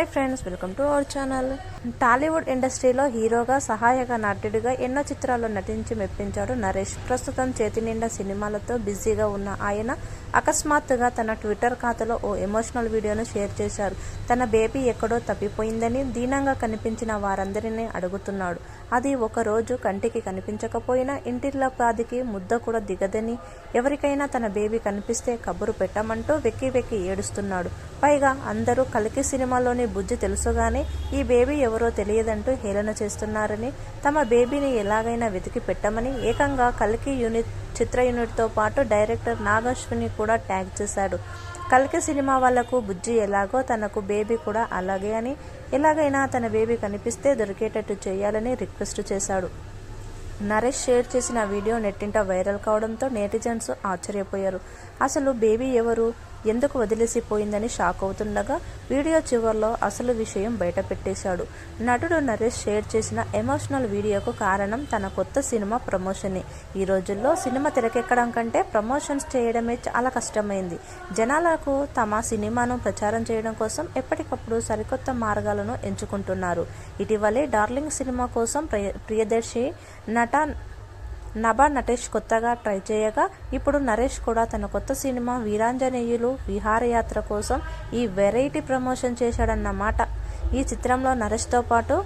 Hi friends welcome to our channel. Tollywood ఇండస్ట్రీలో హీరోగా సహాయక నటుడిగా ఎన్నో చిత్రాల్లో నటించి మెప్పించాడు నరేష్. ప్రస్తుతం చేతి నిండా సినిమాలతో బిజీగా ఉన్న ఆయన అకస్మాత్తుగా తన ట్విట్టర్ ఖాతాలో ఓ ఎమోషనల్ వీడియోను షేర్ చేశారు. తన బేబీ ఎక్కడో తప్పిపోయిందని దీనంగా కనిపించిన వారందరినీ అడుగుతున్నాడు. అది ఒక రోజు కంటికి కనిపించకపోయినా ఇంటిలో పాదికి ముద్ద కూడా దిగదని ఎవరికైనా తన బేబీ కనిపిస్తే కబురు పెట్టమంటూ వెక్కి వెక్కి ఏడుస్తున్నాడు. పైగా అందరూ కలికి సినిమాలోని బుజ్జి తెలుసుగానే ఈ బేబీ ఎవరో తెలియదంటూ హేళన చేస్తున్నారని తమ బేబీని ఎలాగైనా వెతికి పెట్టమని ఏకంగా కల్కి యూనిట్ చిత్ర యూనిట్తో పాటు డైరెక్టర్ నాగశ్విని కూడా ట్యాగ్ చేశాడు. కల్కి సినిమా వాళ్ళకు బుజ్జి ఎలాగో తనకు బేబీ కూడా అలాగే అని ఎలాగైనా తన బేబీ కనిపిస్తే దొరికేటట్టు చేయాలని రిక్వెస్ట్ చేశాడు. నరేష్ షేర్ చేసిన వీడియో నెట్టింట వైరల్ కావడంతో నెటిజన్స్ ఆశ్చర్యపోయారు. అసలు బేబీ ఎవరు? ఎందుకు వదిలేసిపోయిందని షాక్ అవుతుండగా వీడియో చివరిలో అసలు విషయం బయటపెట్టేశాడు. నటుడు నరేష్ షేర్ చేసిన ఎమోషనల్ వీడియోకు కారణం తన కొత్త సినిమా ప్రమోషనే. ఈ రోజుల్లో సినిమా తెరకెక్కడం కంటే ప్రమోషన్స్ చేయడమే చాలా కష్టమైంది. జనాలకు తమ సినిమాను ప్రచారం చేయడం కోసం ఎప్పటికప్పుడు సరికొత్త మార్గాలను ఎంచుకుంటున్నారు. ఇటీవలే డార్లింగ్ సినిమా కోసం ప్రియ ప్రియదర్శి నట నభా నటేష్ కొత్తగా ట్రై చేయగా ఇప్పుడు నరేష్ కూడా తన కొత్త సినిమా వీరాంజనేయులు విహారయాత్ర కోసం ఈ వెరైటీ ప్రమోషన్ చేశాడన్నమాట ఈ చిత్రంలో నరేష్తో పాటు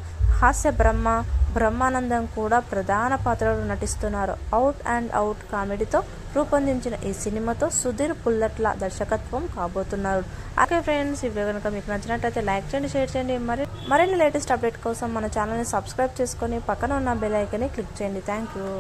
హాస్య బ్రహ్మ బ్రహ్మానందం కూడా ప్రధాన పాత్రలు నటిస్తున్నారు. అవుట్ అండ్ అవుట్ కామెడీతో రూపొందించిన ఈ సినిమాతో సుధీర్ పుల్లట్ల దర్శకత్వం కాబోతున్నారు. ఓకే ఫ్రెండ్స్ ఇవి కనుక మీకు నచ్చినట్లయితే లైక్ చేయండి షేర్ చేయండి. మరి మరిన్ని లేటెస్ట్ అప్డేట్ కోసం మన ఛానల్ని సబ్స్క్రైబ్ చేసుకొని పక్కన ఉన్న బెల్ ఐకన్ని క్లిక్ చేయండి. Thank you.